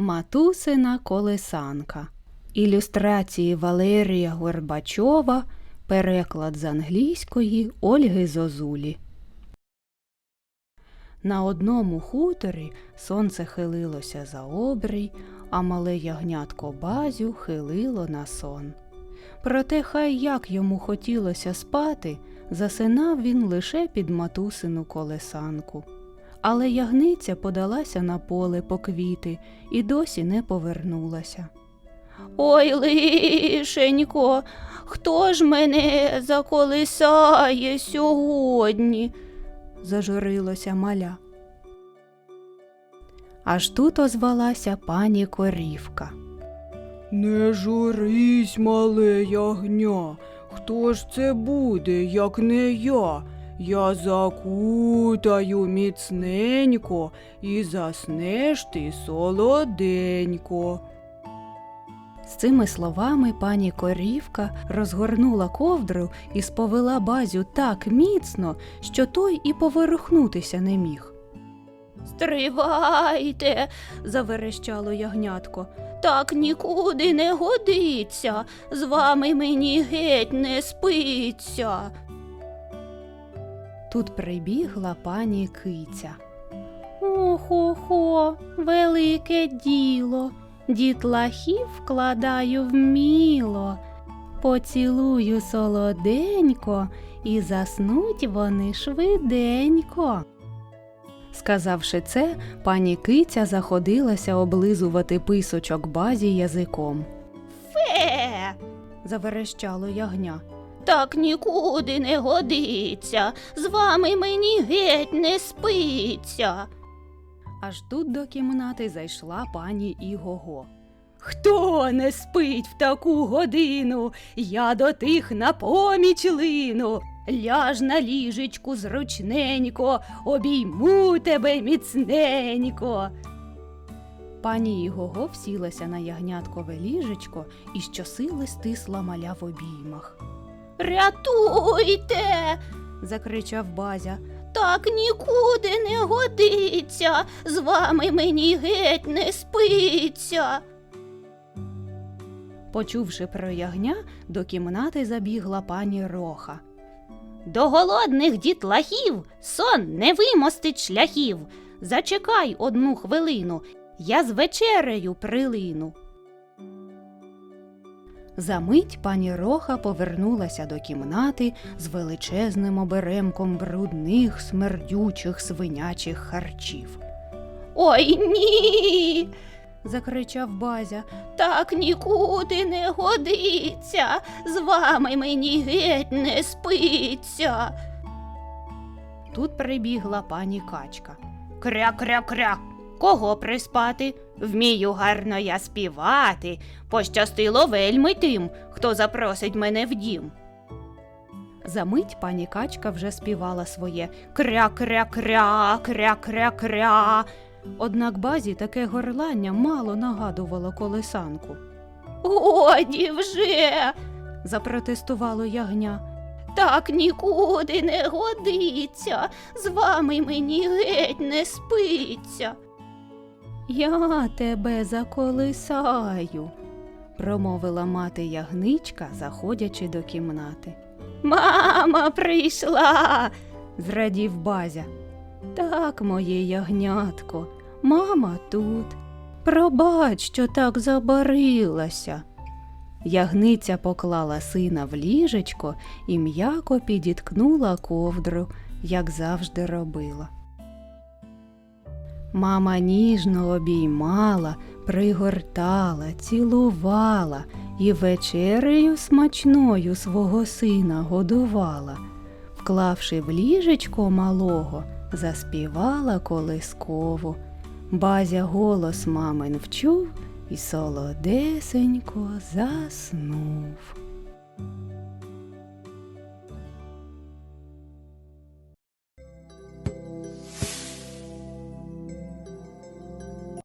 Матусина колесанка. Ілюстрації Валерія Горбачова. Переклад з англійської Ольги Зозулі. На одному хуторі сонце хилилося за обрій, а мале ягнятко базю хилило на сон. Проте хай як йому хотілося спати, засинав він лише під матусину колесанку. Але ягниця подалася на поле по квіти і досі не повернулася. Ой, лишенько, хто ж мене заколисає сьогодні? зажурилося маля. Аж тут озвалася пані корівка. Не журись, мале ягня. Хто ж це буде, як не я? Я закутаю міцненько і заснеш ти солоденько. З цими словами пані корівка розгорнула ковдру і сповела базю так міцно, що той і поворухнутися не міг. Стривайте, заверещало ягнятко. Так нікуди не годиться. З вами мені геть не спиться. Тут прибігла пані киця. Охо-хо, велике діло. Дітлахів вкладаю вміло. Поцілую солоденько, і заснуть вони швиденько. Сказавши це, пані киця заходилася облизувати писочок базі язиком. Фе. заверещало ягня. Так нікуди не годиться. З вами мені геть не спиться. Аж тут до кімнати зайшла пані Ігого. Хто не спить в таку годину? Я до тих на поміч лину. Ляж на ліжечку зручненько, обійму тебе міцненько. Пані Ігого всілася на ягняткове ліжечко і щосили стисла маля в обіймах. Рятуйте. закричав базя. Так нікуди не годиться. З вами мені геть не спиться. Почувши про ягня, до кімнати забігла пані Роха. До голодних дітлахів сон не вимостить шляхів. Зачекай одну хвилину, я з вечерею прилину. Замить пані Роха повернулася до кімнати з величезним оберемком брудних, смердючих свинячих харчів. Ой ні. закричав базя. Так нікуди не годиться. З вами мені геть не спиться. Тут прибігла пані качка. Кря-кря-кря. Кого приспати? Вмію гарно я співати. Пощастило вельми тим, хто запросить мене в дім. Замить пані качка вже співала своє кря-кря-кря, кря-кря-кря. Однак базі таке горлання мало нагадувало колесанку. Годі вже. запротестувало ягня. Так нікуди не годиться. З вами мені геть не спиться. Я тебе заколисаю, промовила мати ягничка, заходячи до кімнати. Мама прийшла, зрадів базя. Так, моє ягнятко, мама тут. Пробач, що так забарилася. Ягниця поклала сина в ліжечко і м'яко підіткнула ковдру, як завжди робила. Мама ніжно обіймала, пригортала, цілувала і вечерею смачною свого сина годувала. Вклавши в ліжечко малого, заспівала колискову. Базя голос мамин вчув і солодесенько заснув.